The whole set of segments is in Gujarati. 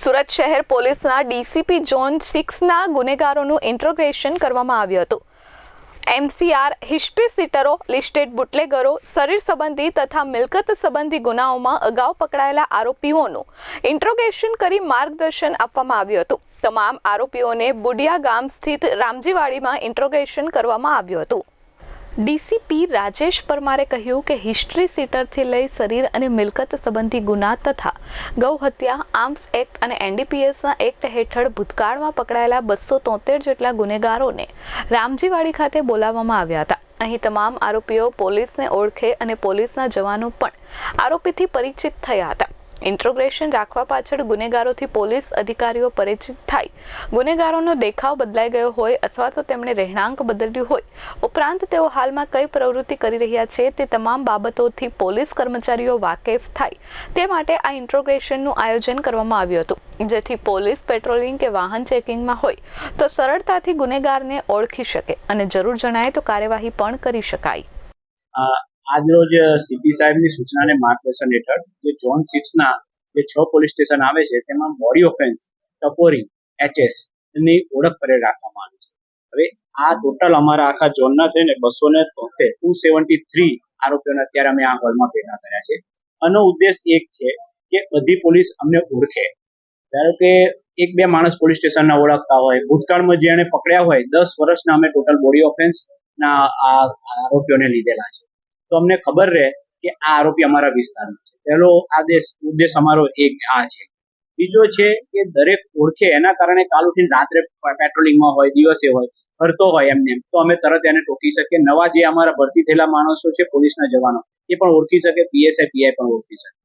સુરત શહેર પોલીસના ડીસીપી ઝોન સિક્સના ગુનેગારોનું ઇન્ટ્રોગ્રેશન કરવામાં આવ્યું હતું. એમસીઆર હિસ્ટ્રી સીટરો, લિસ્ટેડ બુટલેગરો, શરીર સંબંધી તથા મિલકત સંબંધી ગુનાઓમાં અગાઉ પકડાયેલા આરોપીઓનું ઇન્ટ્રોગેશન કરી માર્ગદર્શન આપવામાં આવ્યું હતું. તમામ આરોપીઓને બુડિયા ગામ સ્થિત રામજીવાડીમાં ઇન્ટ્રોગેશન કરવામાં આવ્યું હતું. ડીસીપી રાજેશ પરમારે કહ્યું કે હિસ્ટ્રી સીટરથી લઈ શરીર અને મિલકત સંબંધી ગુના તથા ગૌ હત્યા, આર્મ્સ એક્ટ અને એનડીપીએસના એક્ટ હેઠળ ભૂતકાળમાં પકડાયેલા બસો તોતેર જેટલા ગુનેગારોને રામજીવાડી ખાતે બોલાવવામાં આવ્યા હતા. અહીં તમામ આરોપીઓ પોલીસને ઓળખે અને પોલીસના જવાનો પણ આરોપીથી પરિચિત થયા હતા. ઇન્ટ્રોગ્રેશન રાખવા પાછળ ગુનેગારોથી પોલીસ અધિકારીઓ પરિચિત થાય. ગુનેગારોનો દેખાવ બદલાઈ ગયો હોય અથવા તો તેમણે રહેણાંક બદલ્યું હોય. ઉપરાંત તેઓ હાલમાં કઈ પ્રવૃત્તિ કરી રહ્યા છે તે તમામ બાબતોથી પોલીસ કર્મચારીઓ વાકેફ થાય. તે માટે આ ઇન્ટ્રોગ્રેશનનું આયોજન કરવામાં આવ્યું હતું. જેથી પોલીસ પેટ્રોલિંગ કે વાહન ચેકિંગમાં હોય તો સરળતાથી ગુનેગારને ઓળખી શકે અને જરૂર જણાય તો કાર્યવાહી પણ કરી શકાય. આજરોજ સીપી સાહેબની સૂચનાને માર્ગદર્શન હેઠળ જે ઝોન સિક્સના જે છ પોલીસ સ્ટેશન આવે છે, તેમાં બોડી ઓફેન્સ, ટપોરી, એચએસની ઓળખ પરેડ રાખવામાં આવી છે. હવે આ ટોટલ અમારા આખા ઝોનના થઈને બસો ને તોતેર ટુ સેવન્ટી થ્રી આરોપીઓને અત્યારે અમે આ હોલમાં ભેગા કર્યા છે. આનો ઉદ્દેશ એક છે કે બધી પોલીસ અમને ઓળખે. ધારો કે એક બે માણસ પોલીસ સ્ટેશનના ઓળખતા હોય, ભૂતકાળમાં જેને પકડ્યા હોય, દસ વર્ષના અમે ટોટલ બોડી ઓફેન્સ ના આરોપીઓને લીધેલા છે. તો અમને ખબર રહે કે આ આરોપી અમારા વિસ્તારનો છે. પહેલો આદેશ, ઉદ્દેશ અમારો એક આ છે. બીજો છે કે દરેક ઓળખે, એના કારણે કાલ ઉઠીને રાત્રે પેટ્રોલિંગમાં હોય, દિવસે હોય, ફરતો હોય એમને તો અમે તરત એને ટોકી શકીએ. નવા જે અમારા ભરતી થયેલા માણસો છે, પોલીસના જવાનો, એ પણ ઓળખી શકે પીએસઆઈ પીઆઈ પણ ઓળખી શકે.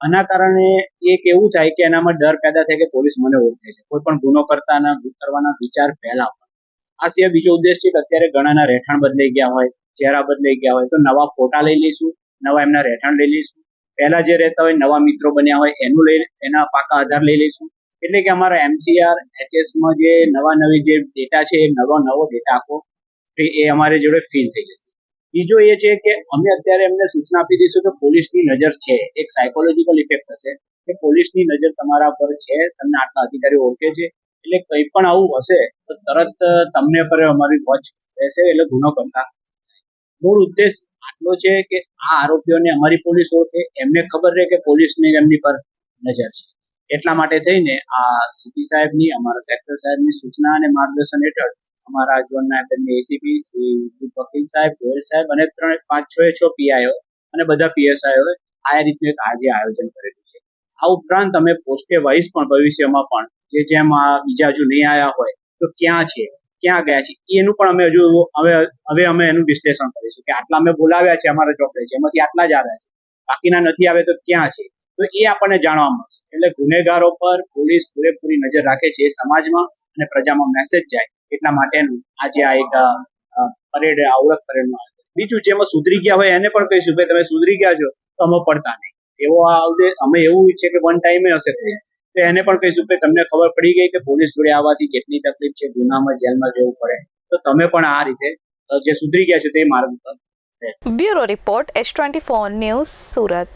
આના કારણે એક એવું થાય કે એનામાં ડર પેદા થાય કે પોલીસ મને ઓળખે છે. કોઈ પણ ગુનો કરતાના કરવાના વિચાર પહેલા આ સિવાય બીજો ઉદ્દેશ છે કે અત્યારે ઘણાના રહેઠાણ બદલાઈ ગયા હોય ચહેરા બદલાઈ ગયા હોય તો નવા ફોટા લઈ લઈશું, નવા એમના રહેઠાણ લઈ લઈશું. પહેલા જે રહેતા હોય નવા મિત્રો બન્યા હોય એનું લઈ, એના પાકા આધાર લઈ લઈશું. એટલે કે અમારા એમસીઆર એચએસમાં જે નવા નવી જે ડેટા છે એ નવો નવો ડેટા આખો એ અમારી જોડે ફીલ થઈ જશે. બીજો એ છે કે અમે અત્યારે એમને સૂચના આપી દઈશું કે પોલીસની નજર છે. એક સાયકોલોજીકલ ઇફેક્ટ થશે કે પોલીસની નજર તમારા પર છે, તમને આટલા અધિકારીઓ ઓળખે છે. એટલે કંઈ પણ આવું હશે તો તરત તમને પર અમારી વોચ રહેશે, એટલે ગુનો કરતા. મૂળ ઉદ્દેશ આટલો છે કે આ આરોપીઓને અમારી પોલીસ ઓળખે, એમને ખબર રહે કે પોલીસને એમની પર નજર છે. એટલા માટે થઈને આ સીપી સાહેબની, અમારા સેક્ટર સાહેબની સૂચના અને માર્ગદર્શન હેઠળ અમારા ઝોનના એપીએમની એસીપી શ્રી વકીલ સાહેબ ગોયલ સાહેબ અને ત્રણ, પાંચ, છ છ પીઆઈઓ અને બધા પીએસઆઈઓ આ રીતનું એક આજે આયોજન કરેલું છે. આ ઉપરાંત અમે પોસ્ટે વાઇઝ પણ ભવિષ્યમાં પણ જે જેમ બીજા હજુ નહીં આવ્યા હોય તો ક્યાં છે? ક્યાં ગયા છે એનું પણ અમે હજુ હવે હવે અમે એનું વિશ્લેષણ કરીશું કે આટલા અમે બોલાવ્યા છે અમારા ચોપડે છે, એમાંથી આટલા જ આવ્યા છે. બાકીના નથી આવે તો ક્યાં છે? તો એ આપણને જાણવા મળશે. એટલે ગુનેગારો પર પોલીસ પૂરેપૂરી નજર રાખે છે સમાજમાં અને પ્રજામાં મેસેજ જાય એટલા માટેનું આજે આ એક પરેડ આવડત પરેડનું આયોજન બીજું જેમાં સુધરી ગયા હોય એને પણ કહીશું, ભાઈ, તમે સુધરી ગયા છો તો અમે પડતા નહીં. એવો આ અમે એવું ઈચ્છે કે વન ટાઈમે હશે તો એને પણ કહીશું કે તમને ખબર પડી ગઈ કે પોલીસ જોડે આવવાથી કેટલી તકલીફ છે, ગુનામાં જેલમાં જવું પડે. તો તમે પણ આ રીતે જે સુધરી ગયા છે તે માર્ગ પર bureau report, S twenty four news Surat.